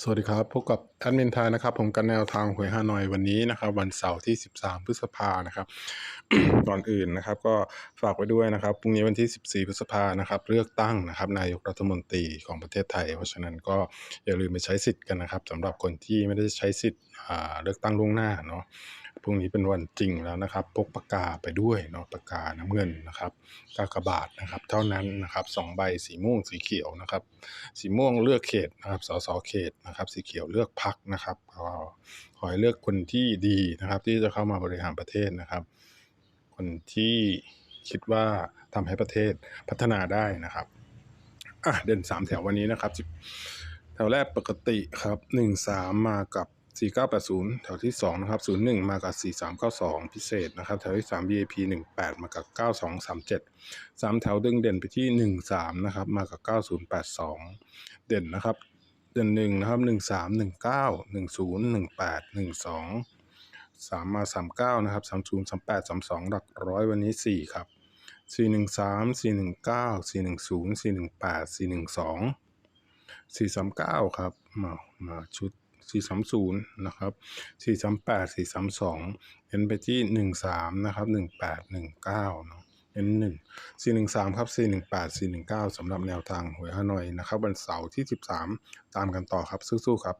สวัสดีครับพบกับแอดมินไทยนะครับ ผมกันแนวทางหวยฮานอยวันนี้นะครับ วันเสาร์ที่ 13 พฤษภานะครับก่อนอื่นนะครับ ก็ฝากไว้ด้วยนะครับพรุ่งนี้วันที่ 14 พฤษภานะครับ เลือกตั้งนะครับ นายกรัฐมนตรีของประเทศไทย เพราะฉะนั้นก็อย่าลืมไปใช้สิทธิ์กันนะครับสำหรับคนที่ไม่ได้ใช้สิทธิ์เลือกตั้งล่วงหน้าเนาะพรุ่งนี้เป็นวันจริงแล้วนะครับพกปากกาไปด้วยเนาะปากกาน้ำเงินนะครับกากบาทนะครับ เท่านั้นนะครับสองใบสีม่วงสีเขียวนะครับ สีม่วงเลือกเขตนะครับสสเขตนะครับ สีเขียวเลือกพักนะครับขอให้เลือกคนที่ดีนะครับ ที่จะเข้ามาบริหารประเทศนะครับ คนที่คิดว่าทำให้ประเทศพัฒนาได้นะครับอะเด่นสามแถววันนี้นะครับแถวแรกปกติครับหนึ่งสามมากับสี่เก้าแปดศูนย์แถวที่สองนะครับศูนย์หนึ่งมากับสี่สามเก้าสองพิเศษนะครับ แถวที่สาม VIP หนึ่งแปดมากับเก้าสองสามเจ็ดสามแถวดึงเด่นไปที่หนึ่งสามนะครับ มากับเก้าศูนย์แปดสองเด่นนะครับ เด่นหนึ่งนะครับหนึ่งสามหนึ่งเก้าหนึ่งศูนย์หนึ่งแปดหนึ่งสองสามมาสามเก้านะครับสามศูนย์สามแปดสามสองหลักร้อยวันนี้สี่ครับสี่หนึ่งสามสี่หนึ่งเก้าสี่หนึ่งศูนย์สี่หนึ่งแปดสี่หนึ่งสองสี่สามเก้าครับมามาชุดสี่สามศูนย์นะครับสี่สามแปดสี่สามสองเน้นไปที่หนึ่งสามนะครับหนึ่งแปดหนึ่งเก้าเนาะ เน้นหนึ่งสี่หนึ่งสามครับสี่หนึ่งแปดสี่หนึ่งเก้าสำหรับแนวทางหวยฮานอยนะครับวันเสาร์ที่สิบสามตามกันต่อครับสู้ๆครับ